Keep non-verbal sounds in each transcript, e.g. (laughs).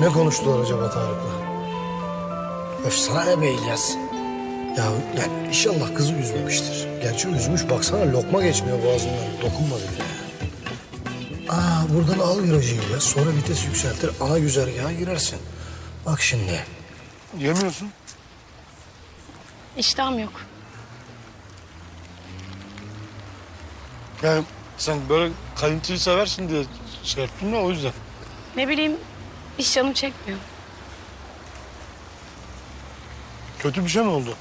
Ne konuştular acaba Tarık'la? Öf sana ne be İlyas? Ya yani inşallah kızı üzmemiştir. Gerçi üzmüş baksana lokma geçmiyor boğazından. Dokunmadı bile ya. Aa buradan al virajı İlyas. Sonra vites yükseltir. Ana güzergaha girersin. Bak şimdi. Yemiyorsun. İştahım yok. Yani sen böyle kayıntıyı seversin diye şey yaptın da o yüzden. Ne bileyim hiç canım çekmiyor. Kötü bir şey mi oldu?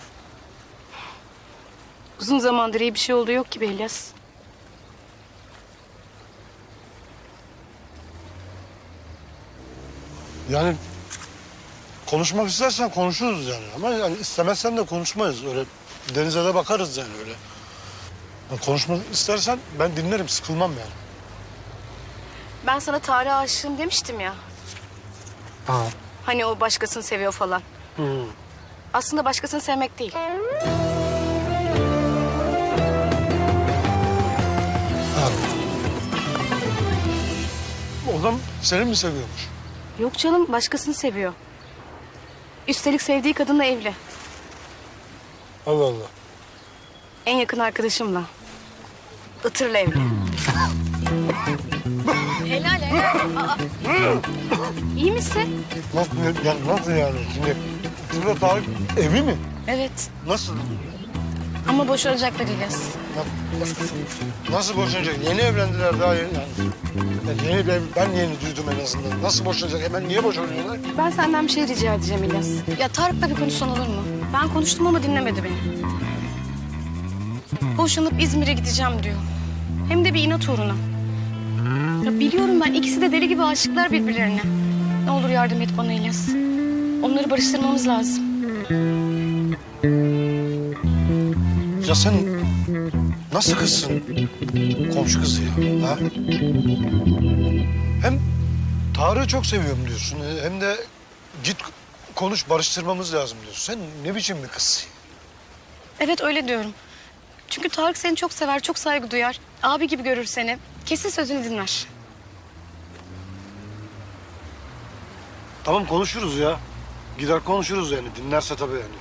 Uzun zamandır iyi bir şey oldu yok gibi İlyas. Yani konuşmak istersen konuşuruz yani. Ama yani istemezsen de konuşmayız. Öyle denize de bakarız yani öyle. Yani konuşmak istersen ben dinlerim, sıkılmam yani. Ben sana Tarık'a aşığım demiştim ya. Ha. Hani o başkasını seviyor falan. Aslında başkasını sevmek değil. O adam seni mi seviyormuş? Yok canım başkasını seviyor. Üstelik sevdiği kadınla evli. Allah Allah. En yakın arkadaşımla. Itır'la evli. İyi misin? Nasıl, yani, nasıl yani? Şimdi Kızla Tarık evi mi? Evet. Nasıl? Ama boşanacaklar İlyas. Na- Nasıl boşanacak? Yeni evlendiler daha yeni. Yani. Yani yeni ben, ben yeni duydum en azından. Nasıl boşanacak? Hemen niye boşanıyorlar? Ben senden bir şey rica edeceğim İlyas. Ya Tarık'la bir konuşsan olur mu? Ben konuştum ama dinlemedi beni. Boşanıp İzmir'e gideceğim diyor. Hem de bir inat uğruna. Ya biliyorum ben ikisi de deli gibi aşıklar birbirlerine. Ne olur yardım et bana İlyas. Onları barıştırmamız lazım. Ya sen nasıl kızsın? Komşu kızı ya. Ha? Hem Tarık'ı çok seviyorum diyorsun. Hem de git konuş barıştırmamız lazım diyorsun. Sen ne biçim bir kızsın? Evet öyle diyorum. Çünkü Tarık seni çok sever, çok saygı duyar. Abi gibi görür seni. Kesin sözünü dinler. Tamam konuşuruz ya. Gider konuşuruz yani dinlerse tabii yani.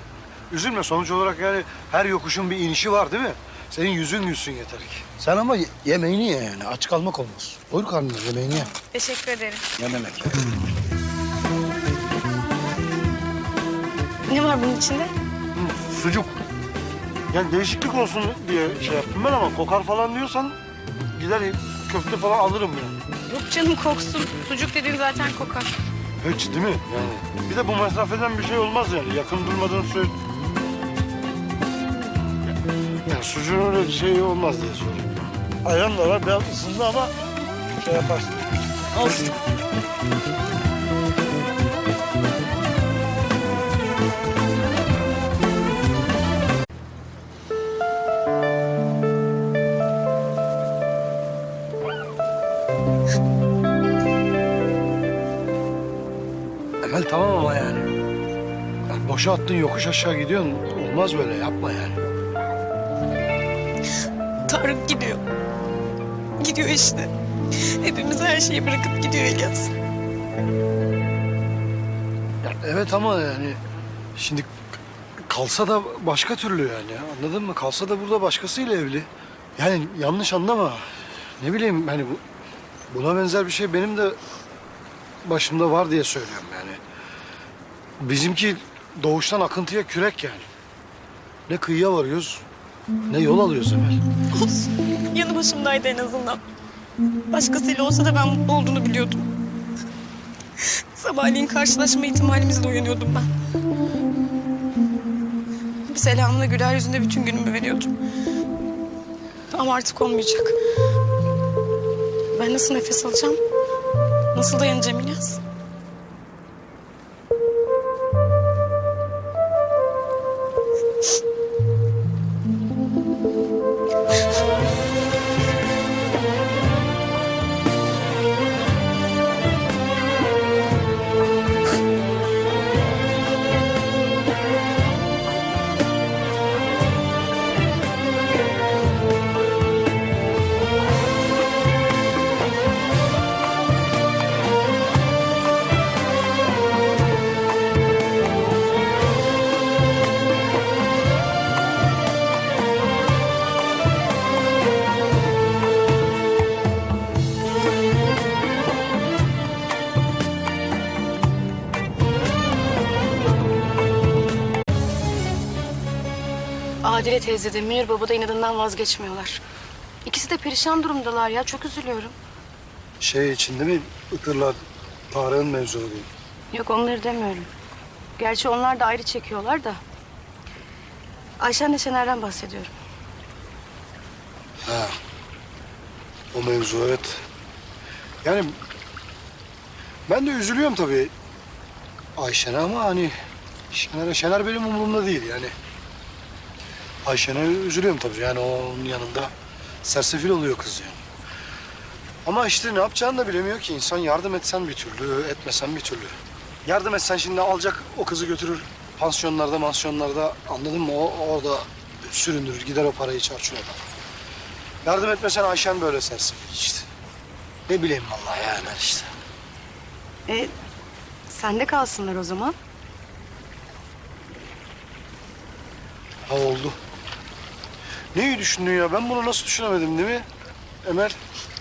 Üzülme sonuç olarak yani her yokuşun bir inişi var değil mi? Senin yüzün gülsün yeter ki. Sen ama ye- yemeğini ye yani. Aç kalmak olmaz. Buyur karnına yemeğini ye. Teşekkür ederim. Ne demek? Ne var bunun içinde? Hı, sucuk. Yani değişiklik olsun diye şey yaptım ben ama kokar falan diyorsan gider köfte falan alırım yani. Yok canım koksun. Sucuk dediğin zaten kokar. Hiç değil mi? Yani. Bir de bu mesafeden bir şey olmaz yani. Yakın durmadığın sürece... Yani sucuğun öyle şey olmaz diye söylüyorum. Ayran da var biraz ısındı ama şey yaparsın. Olsun. Ya boşa attın yokuş aşağı gidiyorsun. Olmaz böyle yapma yani. Tarık gidiyor. Gidiyor işte. Hepimiz her şeyi bırakıp gidiyor İlyas. Ya evet ama yani şimdi kalsa da başka türlü yani anladın mı? Kalsa da burada başkasıyla evli. Yani yanlış anlama. Ne bileyim hani bu, buna benzer bir şey benim de başımda var diye söylüyorum yani. Bizimki doğuştan akıntıya kürek yani. Ne kıyıya varıyoruz ne yol alıyoruz Emel. Olsun. Yanı başımdaydı en azından. Başkasıyla olsa da ben mutlu olduğunu biliyordum. Sabahleyin karşılaşma ihtimalimizle uyanıyordum ben. Bir selamla güler yüzünde bütün günümü veriyordum. Ama artık olmayacak. Ben nasıl nefes alacağım? Nasıl dayanacağım İlyas? Teyze de Münir baba da inadından vazgeçmiyorlar. İkisi de perişan durumdalar ya. Çok üzülüyorum. Şey için değil mi? Itırlar Tarık'ın mevzunu değil. Yok onları demiyorum. Gerçi onlar da ayrı çekiyorlar da. Ayşen'le Şener'den bahsediyorum. Ha. O mevzu evet. Yani ben de üzülüyorum tabii Ayşen'e ama hani Şener'e Şener benim umurumda değil yani. Ayşen'e üzülüyorum tabii yani onun yanında sersefil oluyor kız yani. Ama işte ne yapacağını da bilemiyor ki insan yardım etsen bir türlü, etmesen bir türlü. Yardım etsen şimdi alacak o kızı götürür pansiyonlarda, mansiyonlarda anladın mı? O orada süründürür, gider o parayı çarçur eder. Yardım etmesen Ayşen böyle sersefil işte. Ne bileyim vallahi yani işte. E, sende kalsınlar o zaman. Ha oldu. Neyi düşündün ya? Ben bunu nasıl düşünemedim değil mi? Emel,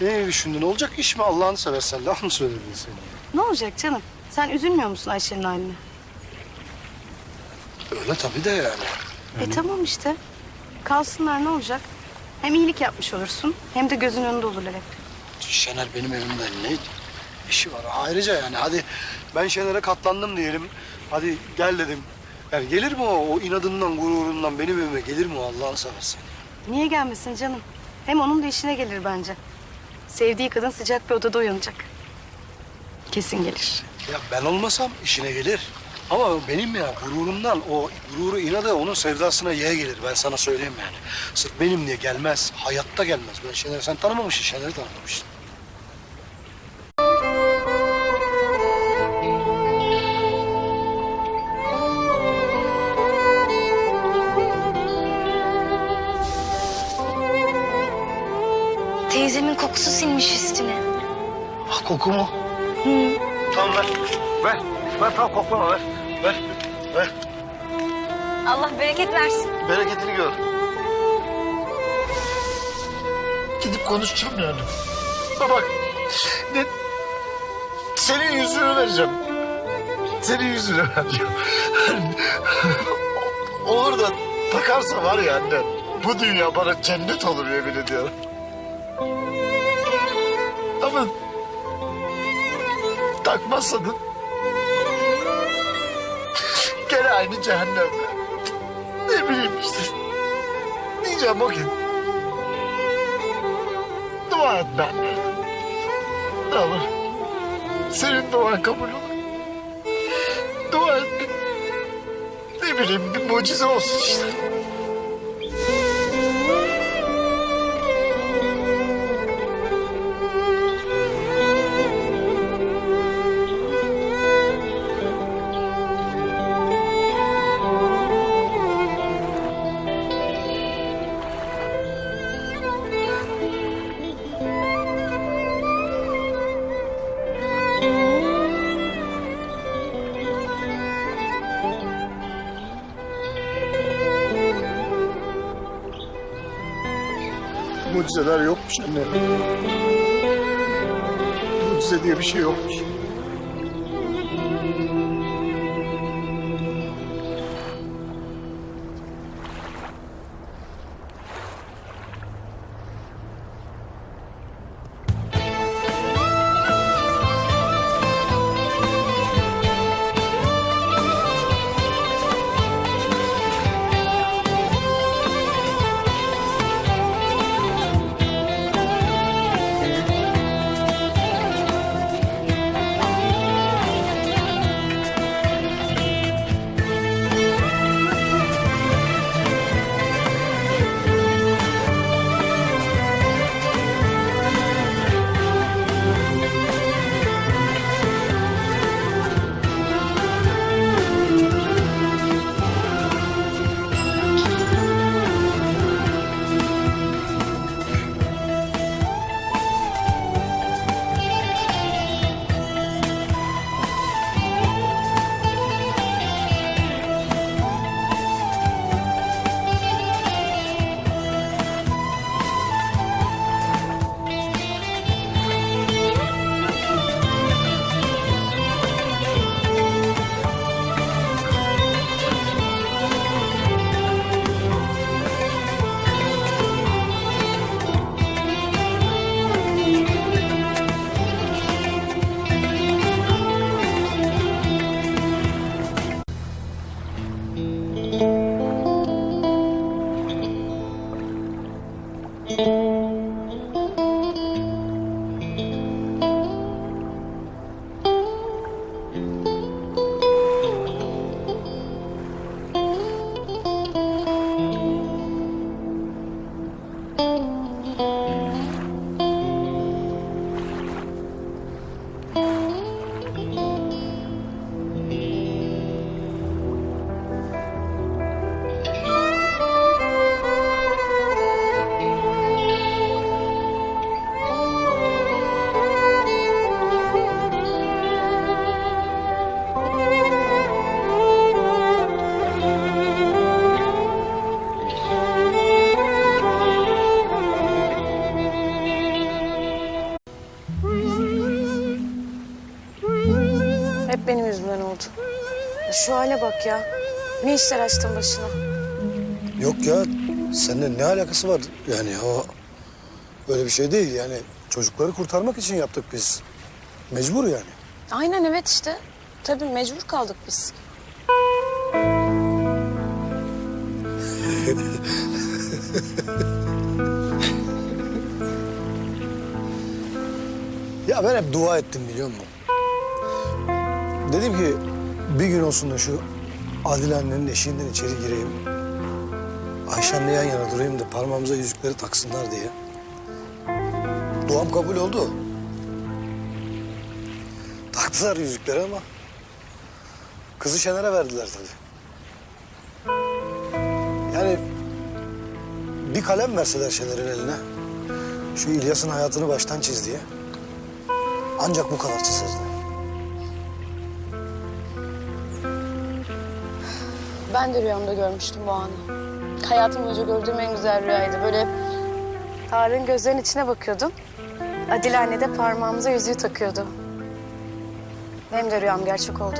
neyi düşündün? Olacak iş mi Allah'ını seversen? Laf mı söyledin sen? Ne olacak canım? Sen üzülmüyor musun Ayşe'nin haline? Öyle tabii de yani. E tamam işte. Kalsınlar ne olacak? Hem iyilik yapmış olursun hem de gözün önünde olurlar hep. Şener benim evimde ne işi var? Ayrıca yani hadi ben Şener'e katlandım diyelim. Hadi gel dedim. Yani gelir mi o, o inadından, gururundan benim evime gelir mi o Allah'ını seversen? Niye gelmesin canım? Hem onun da işine gelir bence. Sevdiği kadın sıcak bir odada uyanacak. Kesin gelir. Ya ben olmasam işine gelir. Ama benim ya gururumdan o gururu inadı onun sevdasına ye gelir. Ben sana söyleyeyim yani. Sırf benim diye gelmez. Hayatta gelmez. Ben Şener'i sen tanımamışsın. Şener'i tanımamışsın. Kokusu sinmiş üstüne. Ah koku mu? Tamam ver. Ver. Ver tamam koklama ver. Ver. Ver. Allah bereket versin. Bereketini gör. Gidip konuşacağım yani. Ha bak. Ne... Senin yüzünü vereceğim. Senin yüzünü vereceğim. olur da takarsa var ya anne. Bu dünya bana cennet olur yemin ediyorum. Takmazsa da gene aynı cehennem. Ne bileyim işte. Diyeceğim o gün. Dua et ben. Ne. Senin duan kabul olur. Dua et. Ne bileyim bir mucize olsun işte. Mucizeler yokmuş anne. Mucize diye bir şey yokmuş. İşler açtın başına. Yok ya seninle ne alakası var? Yani o öyle bir şey değil yani. Çocukları kurtarmak için yaptık biz. Mecbur yani. Aynen evet işte. Tabii mecbur kaldık biz. (laughs) Ya ben hep dua ettim biliyor musun? Dedim ki bir gün olsun da şu Adile annenin eşiğinden içeri gireyim. Ayşen'le yan yana durayım da parmağımıza yüzükleri taksınlar diye. Duam kabul oldu. Taktılar yüzükleri ama kızı Şener'e verdiler tabii. Yani bir kalem verseler Şener'in eline. Şu İlyas'ın hayatını baştan çiz diye. Ancak bu kadar çizerdi. Ben de rüyamda görmüştüm bu anı. Hayatım boyunca gördüğüm en güzel rüyaydı. Böyle Tarık'ın gözlerinin içine bakıyordum. Adile anne de parmağımıza yüzüğü takıyordu. Benim de rüyam gerçek oldu.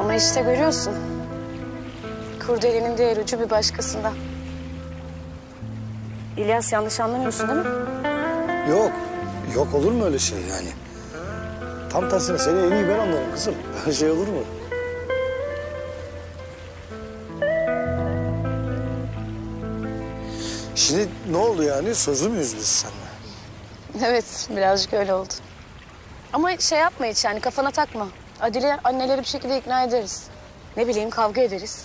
Ama işte görüyorsun. Kurdelenin diğer ucu bir başkasında. İlyas yanlış anlamıyorsun değil mi? Yok. Yok olur mu öyle şey yani? Tam tersine seni en iyi ben anlarım kızım. Her (laughs) şey olur mu? Şimdi ne oldu yani? Sözlü müyüz biz seninle? Evet, birazcık öyle oldu. Ama şey yapma hiç yani kafana takma. Adile anneleri bir şekilde ikna ederiz. Ne bileyim kavga ederiz.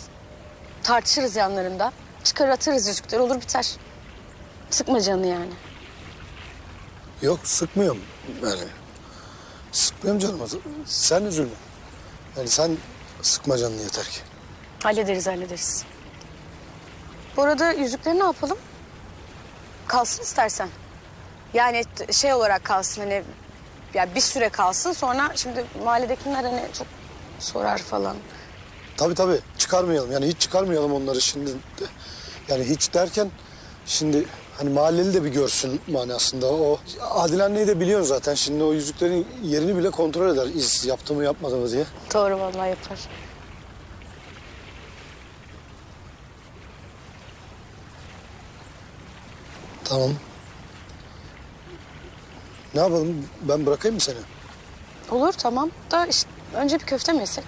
Tartışırız yanlarında. Çıkar atırız yüzükleri olur biter. Sıkma canını yani. Yok sıkmıyorum yani. Sıkmıyorum canım. Sen üzülme. Yani sen sıkma canını yeter ki. Hallederiz hallederiz. Bu arada yüzükleri ne yapalım? Kalsın istersen. Yani şey olarak kalsın hani ya bir süre kalsın sonra şimdi mahalledekiler hani çok sorar falan. Tabii tabii çıkarmayalım yani hiç çıkarmayalım onları şimdi. Yani hiç derken şimdi hani mahalleli de bir görsün manasında. O Adil anneyi de biliyorsun zaten şimdi o yüzüklerin yerini bile kontrol eder iz yaptı mı yapmadı mı diye. Doğru vallahi yapar. Tamam. Ne yapalım ben bırakayım mı seni? Olur tamam da işte önce bir köfte mi yesek?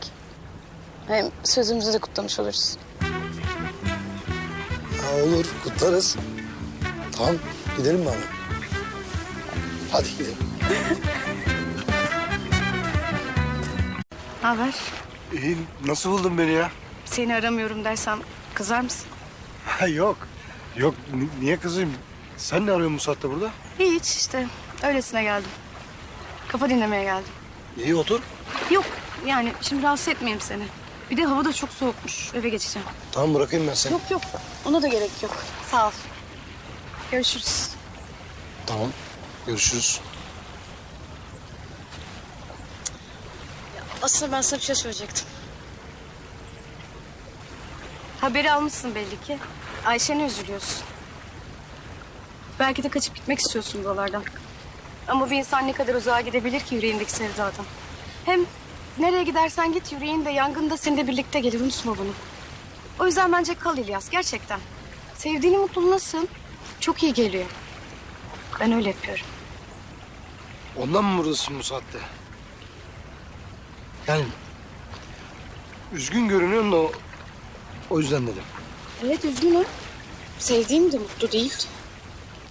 Hem sözümüzü de kutlamış oluruz. Ha, olur kutlarız. Tamam gidelim mi abi? Hadi gidelim. Ne haber? İyi, nasıl buldun beni ya? Seni aramıyorum dersem kızar mısın? Ha, yok. Yok, ni- niye kızayım? Sen ne arıyorsun bu saatte burada? Hiç işte öylesine geldim. Kafa dinlemeye geldim. İyi otur. Yok yani şimdi rahatsız etmeyeyim seni. Bir de hava da çok soğukmuş. Eve geçeceğim. Tamam bırakayım ben seni. Yok yok ona da gerek yok. Sağ ol. Görüşürüz. Tamam görüşürüz. Aslında ben sana bir şey söyleyecektim. Haberi almışsın belli ki. Ayşe'ne üzülüyorsun. Belki de kaçıp gitmek istiyorsun buralardan. Ama bir insan ne kadar uzağa gidebilir ki yüreğindeki sevdadan. Hem nereye gidersen git yüreğin de yangın da seninle birlikte gelir unutma bunu. O yüzden bence kal İlyas gerçekten. Sevdiğini mutluluğuna sığın. Çok iyi geliyor. Ben öyle yapıyorum. Ondan mı buradasın bu saatte? Yani üzgün görünüyorsun da o, o yüzden dedim. Evet üzgünüm. Sevdiğim de mutlu değil.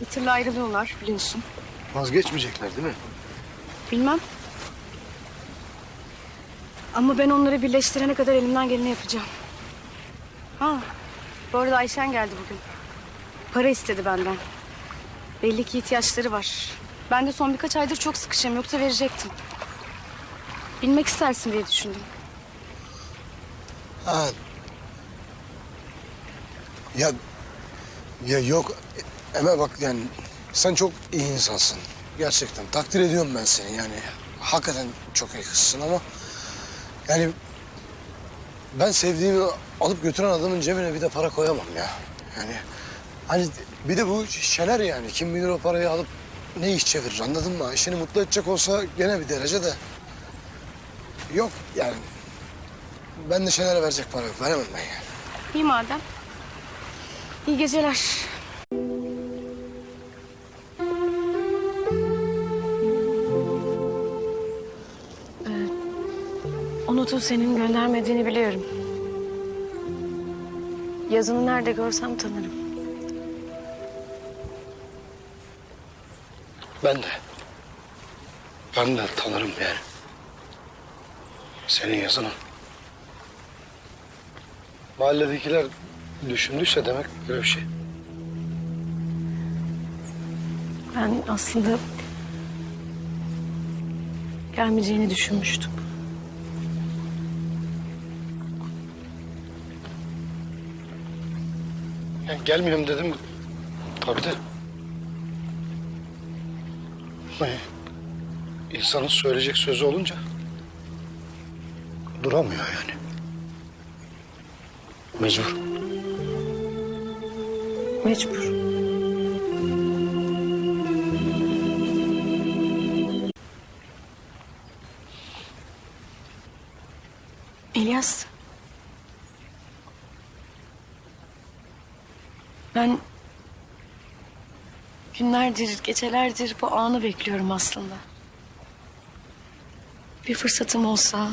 Bir türlü ayrılıyorlar biliyorsun. Vazgeçmeyecekler değil mi? Bilmem. Ama ben onları birleştirene kadar elimden geleni yapacağım. Ha, bu arada Ayşen geldi bugün. Para istedi benden. Belli ki ihtiyaçları var. Ben de son birkaç aydır çok sıkışım yoksa verecektim. Bilmek istersin diye düşündüm. Ha. Ya ya yok Emel bak yani sen çok iyi insansın. Gerçekten takdir ediyorum ben seni yani. Hakikaten çok iyi kızsın ama yani ben sevdiğimi alıp götüren adamın cebine bir de para koyamam ya. Yani hani bir de bu Şener yani kim bilir o parayı alıp ne iş çevirir anladın mı? Ayşe'ni mutlu edecek olsa gene bir derece de. Yok yani. Ben de şeylere verecek para yok. Veremem ben yani. İyi madem. İyi geceler. Unut'u senin göndermediğini biliyorum. Yazını nerede görsem tanırım. Ben de. Ben de tanırım yani. Senin yazını. Mahalledekiler düşündüyse demek böyle bir şey. Ben aslında gelmeyeceğini düşünmüştüm. Gelmiyorum dedim. Tabii de. Ay, İnsanın söyleyecek sözü olunca duramıyor yani. Mecbur. Mecbur. İlyas. Ben günlerdir, gecelerdir bu anı bekliyorum aslında. Bir fırsatım olsa,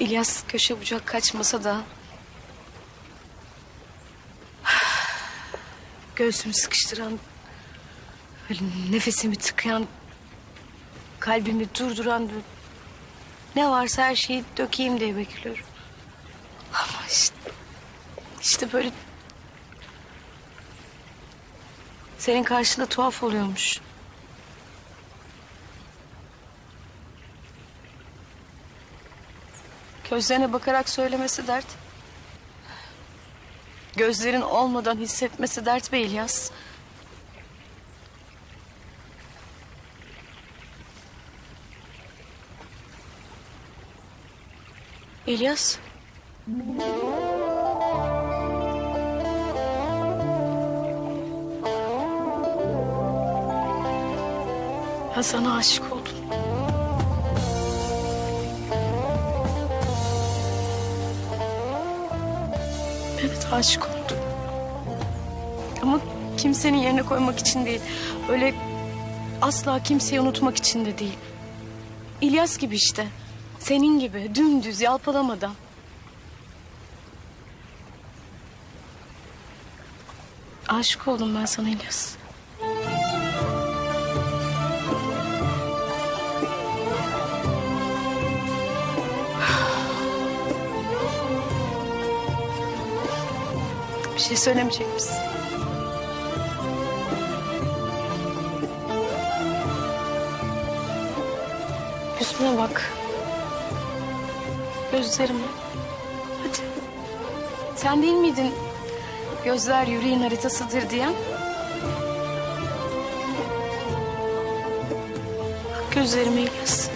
İlyas köşe bucak kaçmasa da göğsümü sıkıştıran, böyle nefesimi tıkayan, kalbimi durduran ne varsa her şeyi dökeyim diye bekliyorum. Ama işte, işte böyle senin karşında tuhaf oluyormuş. Gözlerine bakarak söylemesi dert. Gözlerin olmadan hissetmesi dert be İlyas. İlyas. Ben sana aşık oldum. Evet aşık oldum. Ama kimsenin yerine koymak için değil. Öyle asla kimseyi unutmak için de değil. İlyas gibi işte. Senin gibi dümdüz yalpalamadan. Aşık oldum ben sana İlyas. Şey söylemeyecek misin? Yüzüme bak. Gözlerime. Hadi. Sen değil miydin gözler yüreğin haritasıdır diyen? Bak gözlerime İlyas.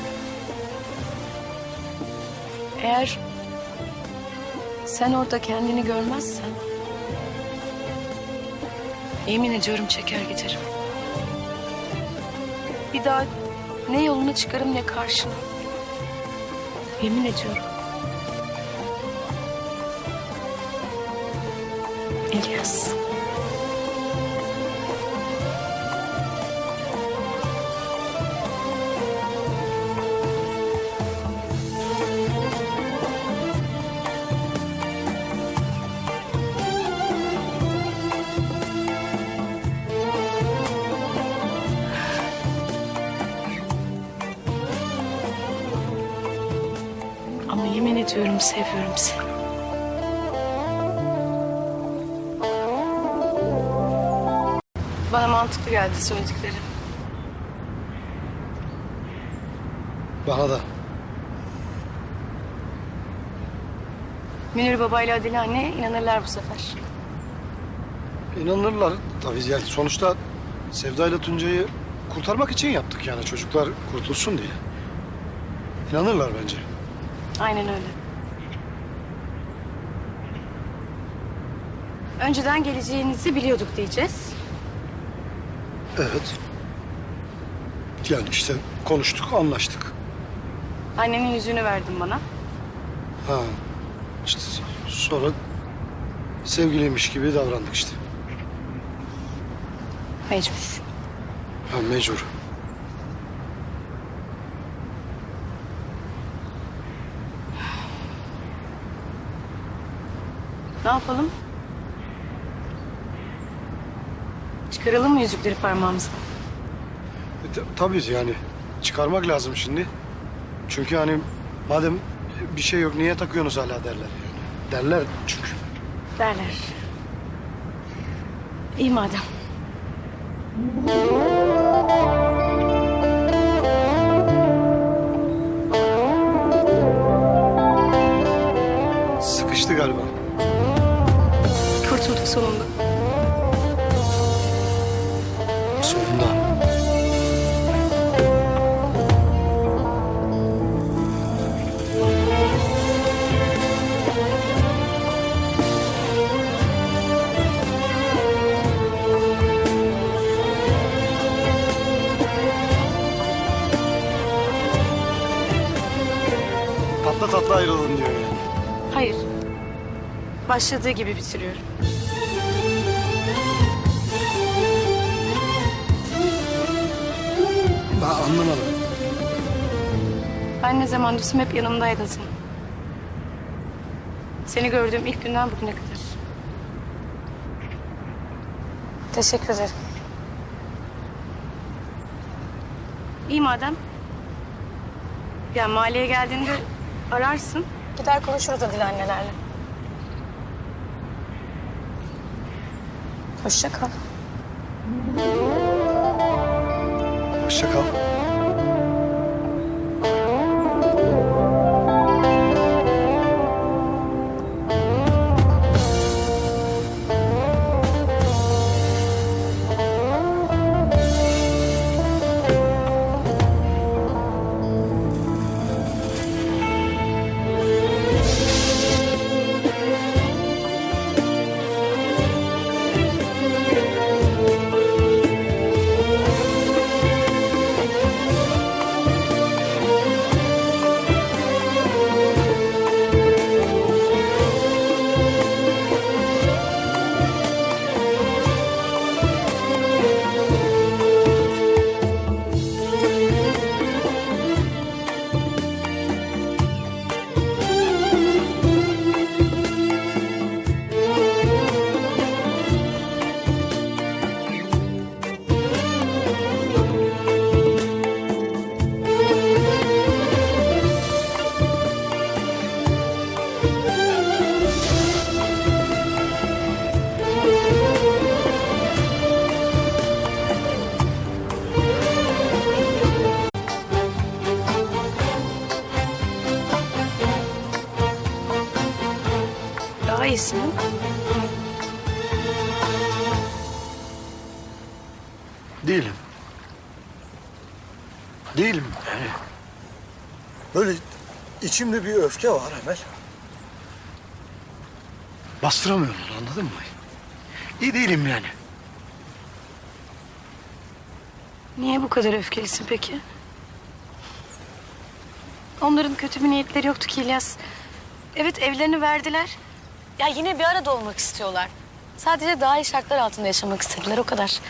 Eğer sen orada kendini görmezsen... Yemin ediyorum çeker giderim. Bir daha ne yoluna çıkarım ne karşına. Yemin ediyorum. İlyas. Seviyorum seni. Bana mantıklı geldi söyledikleri. Bana da. Münir babayla Adile anne inanırlar bu sefer. İnanırlar tabii yani sonuçta Sevda ile Tuncay'ı kurtarmak için yaptık yani çocuklar kurtulsun diye. İnanırlar bence. Aynen öyle. Önceden geleceğinizi biliyorduk diyeceğiz. Evet. Yani işte konuştuk, anlaştık. Annenin yüzüğünü verdin bana. Ha. İşte sonra sevgiliymiş gibi davrandık işte. Mecbur. Ha mecbur. Ne yapalım? Çıkaralım mı yüzükleri parmağımızdan? E, ta- tabii yani çıkarmak lazım şimdi. Çünkü hani madem bir şey yok niye takıyorsunuz hala derler yani. Derler çünkü. Derler. İyi madem. Başladığı gibi bitiriyorum. Ben anlamadım. Ben ne zaman düşsem hep yanımdaydın sen. Seni gördüğüm ilk günden bugüne kadar. Teşekkür ederim. İyi madem. Ya mahalleye geldiğinde ararsın. Gider konuşuruz Adile annelerle. Hoşça kal. Hoşça kal. Değilim. Değilim yani. Böyle içimde bir öfke var Emel. Bastıramıyorum onu anladın mı? İyi değilim yani. Niye bu kadar öfkelisin peki? Onların kötü bir niyetleri yoktu ki İlyas. Evet evlerini verdiler. Ya yine bir arada olmak istiyorlar. Sadece daha iyi şartlar altında yaşamak istediler o kadar.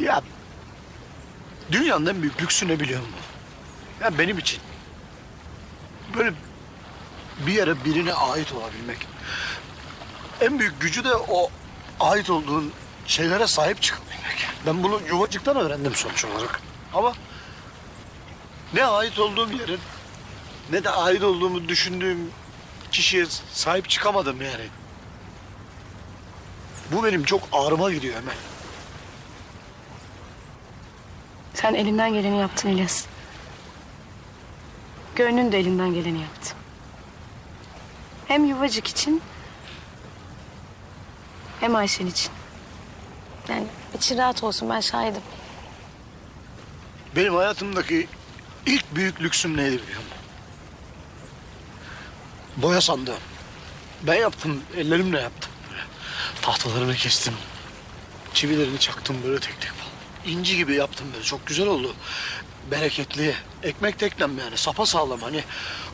Ya dünyanın en büyük lüksü ne biliyor musun? Ya benim için. Böyle bir yere birine ait olabilmek. En büyük gücü de o ait olduğun şeylere sahip çıkabilmek. Ben bunu yuvacıktan öğrendim sonuç olarak. Ama ne ait olduğum yerin ne de ait olduğumu düşündüğüm kişiye sahip çıkamadım yani. Bu benim çok ağrıma gidiyor Emel. Sen elinden geleni yaptın İlyas. Gönlün de elinden geleni yaptı. Hem yuvacık için hem Ayşen için. Yani için rahat olsun ben şahidim. Benim hayatımdaki ilk büyük lüksüm neydi biliyor musun? Boya sandığım. Ben yaptım, ellerimle yaptım. Böyle tahtalarını kestim. Çivilerini çaktım böyle tek tek. İnci gibi yaptım böyle, çok güzel oldu. bereketli. Ekmek teknem yani sapa sağlam hani.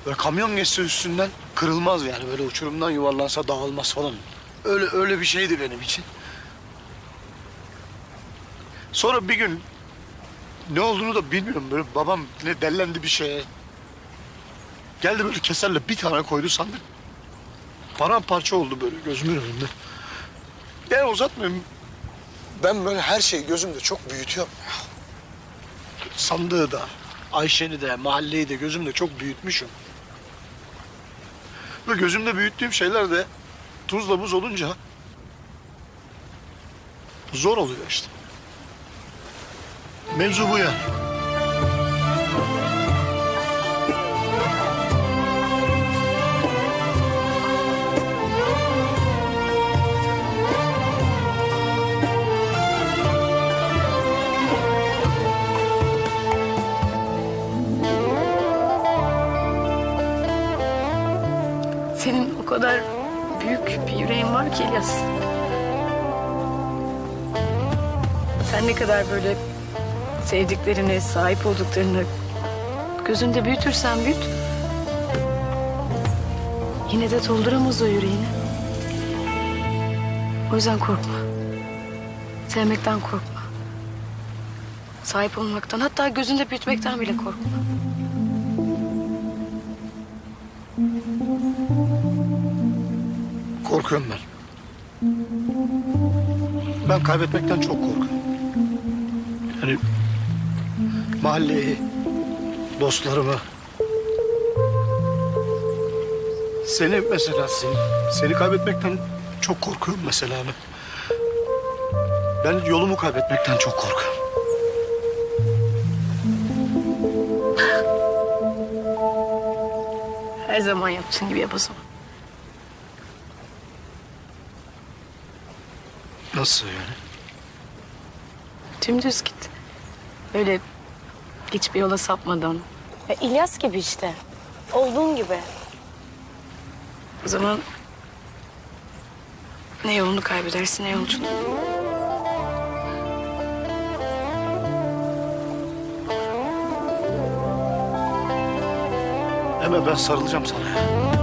Böyle kamyon geçse üstünden kırılmaz yani. Böyle uçurumdan yuvarlansa dağılmaz falan. Öyle öyle bir şeydi benim için. Sonra bir gün ne olduğunu da bilmiyorum böyle babam ne dellendi bir şeye. Geldi böyle keserle bir tane koydu sandık. Paramparça oldu böyle gözümün önünde. Ben uzatmıyorum. Ben böyle her şeyi gözümde çok büyütüyorum. Sandığı da, Ayşe'ni de, mahalleyi de gözümde çok büyütmüşüm. Ve gözümde büyüttüğüm şeyler de tuzla buz olunca zor oluyor işte. Mevzu bu yani. İlyas. Sen ne kadar böyle sevdiklerine, sahip olduklarını gözünde büyütürsen büyüt. Yine de dolduramaz o yüreğini. O yüzden korkma. Sevmekten korkma. Sahip olmaktan hatta gözünde büyütmekten bile korkma. Korkuyorum ben. Ben kaybetmekten çok korkuyorum. Yani mahalleyi, dostlarımı. Seni mesela seni, seni kaybetmekten çok korkuyorum mesela ben. Ben yolumu kaybetmekten çok korkuyorum. Her zaman yaptığın gibi yap o zaman. Nasıl yani? Dümdüz git. Böyle hiçbir yola sapmadan. Ya İlyas gibi işte. Olduğun gibi. O zaman ne yolunu kaybedersin ne yolculuğunu. Hemen ben sarılacağım sana. ya.